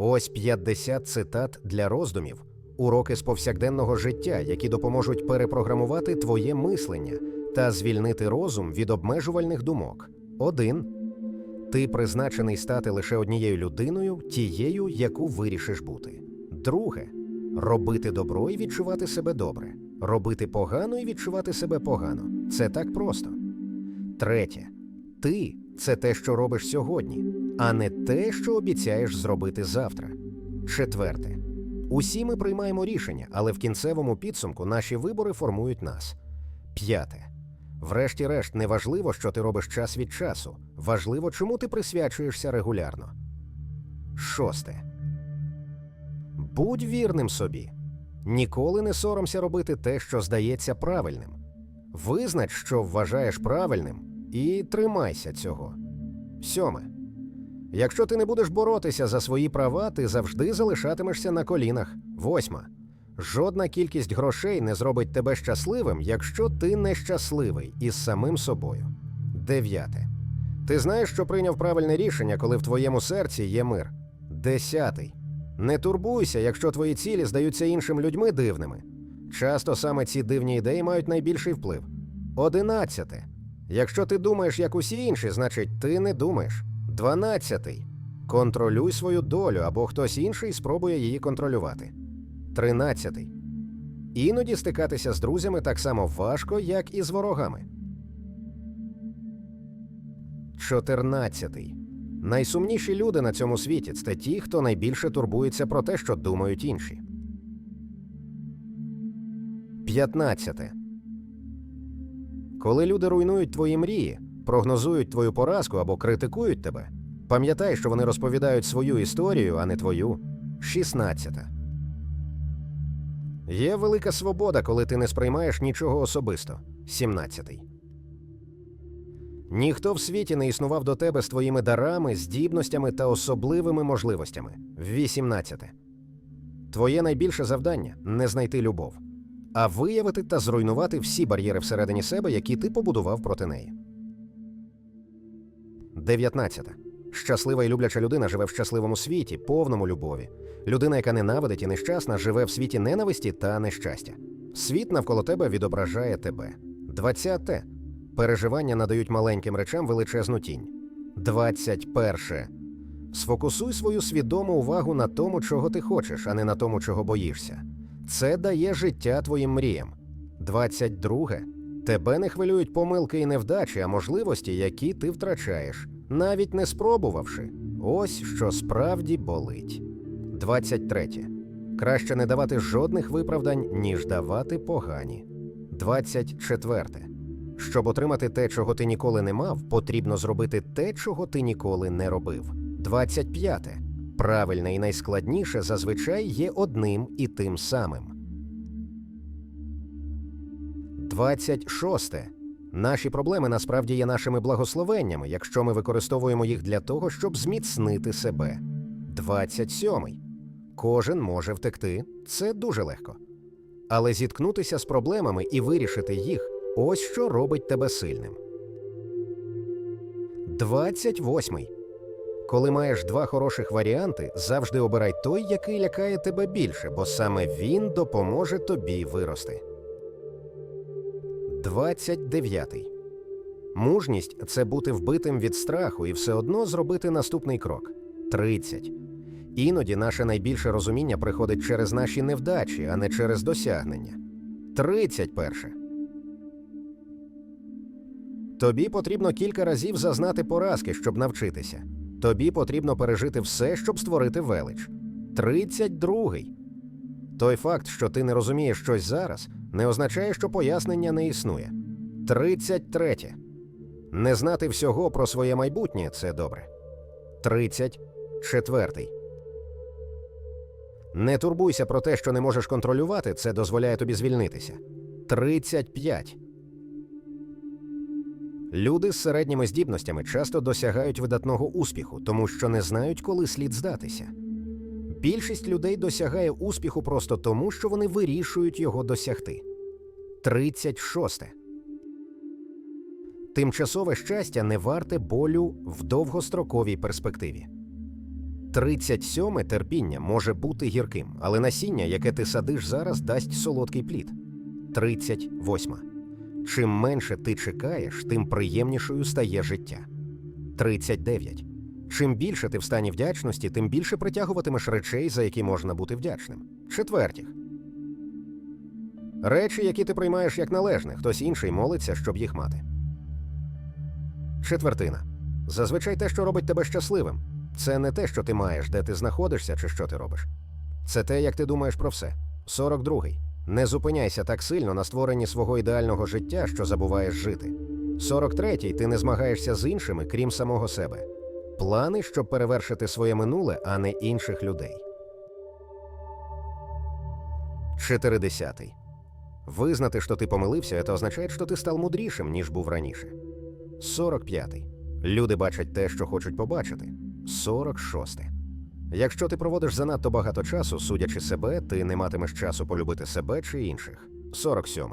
Ось 50 цитат для роздумів, уроки з повсякденного життя, які допоможуть перепрограмувати твоє мислення та звільнити розум від обмежувальних думок. 1. Ти призначений стати лише однією людиною, тією, яку вирішиш бути. Друге робити добро і відчувати себе добре, робити погано і відчувати себе погано. Це так просто. Третє. Ти це те, що робиш сьогодні, а не те, що обіцяєш зробити завтра. Четверте. Усі ми приймаємо рішення, але в кінцевому підсумку наші вибори формують нас. П'яте. Врешті-решт, не важливо, що ти робиш час від часу. Важливо, чому ти присвячуєшся регулярно. Шосте. Будь вірним собі. Ніколи не соромся робити те, що здається правильним. Визнач, що вважаєш правильним, і тримайся цього. Сьоме. Якщо ти не будеш боротися за свої права, ти завжди залишатимешся на колінах. Восьма. Жодна кількість грошей не зробить тебе щасливим, якщо ти нещасливий із самим собою. Дев'яте. Ти знаєш, що прийняв правильне рішення, коли в твоєму серці є мир. Десятий. Не турбуйся, якщо твої цілі здаються іншим людьми дивними. Часто саме ці дивні ідеї мають найбільший вплив. Одинадцяте. Якщо ти думаєш, як усі інші, значить ти не думаєш. Дванадцятий. Контролюй свою долю або хтось інший спробує її контролювати. Тринадцятий. Іноді стикатися з друзями так само важко, як і з ворогами. Чотирнадцятий. Найсумніші люди на цьому світі це ті, хто найбільше турбується про те, що думають інші. П'ятнадцяте. Коли люди руйнують твої мрії, прогнозують твою поразку або критикують тебе, пам'ятай, що вони розповідають свою історію, а не твою. 16. Є велика свобода, коли ти не сприймаєш нічого особисто. 17. Ніхто в світі не існував до тебе з твоїми дарами, здібностями та особливими можливостями. 18. Твоє найбільше завдання не знайти любов, а виявити та зруйнувати всі бар'єри всередині себе, які ти побудував проти неї. 19. Щаслива і любляча людина живе в щасливому світі, повному любові. Людина, яка ненавидить і нещасна, живе в світі ненависті та нещастя. Світ навколо тебе відображає тебе. 20. Переживання надають маленьким речам величезну тінь. 21. Сфокусуй свою свідому увагу на тому, чого ти хочеш, а не на тому, чого боїшся. Це дає життя твоїм мріям. 22. Тебе не хвилюють помилки і невдачі, а можливості, які ти втрачаєш, навіть не спробувавши. Ось що справді болить. 23. Краще не давати жодних виправдань, ніж давати погані. 24. Щоб отримати те, чого ти ніколи не мав, потрібно зробити те, чого ти ніколи не робив. 25. Правильне і найскладніше зазвичай є одним і тим самим. 26. Наші проблеми насправді є нашими благословеннями, якщо ми використовуємо їх для того, щоб зміцнити себе. 27. Кожен може втекти. Це дуже легко. Але зіткнутися з проблемами і вирішити їх ось що робить тебе сильним. 28. Коли маєш два хороших варіанти, завжди обирай той, який лякає тебе більше, бо саме він допоможе тобі вирости. 29. Мужність це бути вбитим від страху і все одно зробити наступний крок. 30. Іноді наше найбільше розуміння приходить через наші невдачі, а не через досягнення. 31. Тобі потрібно кілька разів зазнати поразки, щоб навчитися. Тобі потрібно пережити все, щоб створити велич. 32. Той факт, що ти не розумієш щось зараз, не означає, що пояснення не існує. 33. Не знати всього про своє майбутнє це добре. 34. Не турбуйся про те, що не можеш контролювати, це дозволяє тобі звільнитися. 35. Люди з середніми здібностями часто досягають видатного успіху, тому що не знають, коли слід здатися. Більшість людей досягає успіху просто тому, що вони вирішують його досягти. 36. Тимчасове щастя не варте болю в довгостроковій перспективі. 37 терпіння може бути гірким, але насіння, яке ти садиш зараз, дасть солодкий плід. 38. Чим менше ти чекаєш, тим приємнішою стає життя. 39. Чим більше ти в стані вдячності, тим більше притягуватимеш речей, за які можна бути вдячним. Четвертіх. Речі, які ти приймаєш як належне, хтось інший молиться, щоб їх мати. Четвертина. Зазвичай те, що робить тебе щасливим, це не те, що ти маєш, де ти знаходишся чи що ти робиш. Це те, як ти думаєш про все. 42. Не зупиняйся так сильно на створенні свого ідеального життя, що забуваєш жити. 43. Ти не змагаєшся з іншими, крім самого себе. Плани, щоб перевершити своє минуле, а не інших людей. 40. Визнати, що ти помилився, це означає, що ти став мудрішим, ніж був раніше. 45. Люди бачать те, що хочуть побачити. 46. Якщо ти проводиш занадто багато часу, судячи себе, ти не матимеш часу полюбити себе чи інших. 47.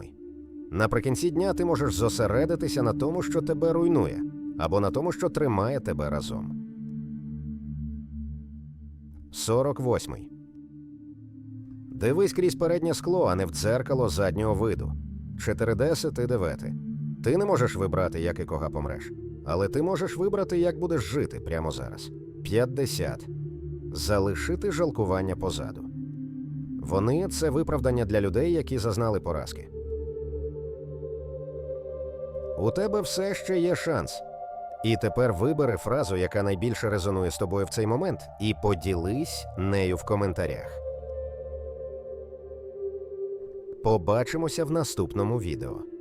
Наприкінці дня ти можеш зосередитися на тому, що тебе руйнує, або на тому, що тримає тебе разом. 48. Дивись крізь переднє скло, а не в дзеркало заднього виду. 40 ти дивети. Ти не можеш вибрати, як і кога помреш. Але ти можеш вибрати, як будеш жити прямо зараз. 50. Залишити жалкування позаду. Вони це виправдання для людей, які зазнали поразки. У тебе все ще є шанс. І тепер вибери фразу, яка найбільше резонує з тобою в цей момент, і поділись нею в коментарях. Побачимося в наступному відео.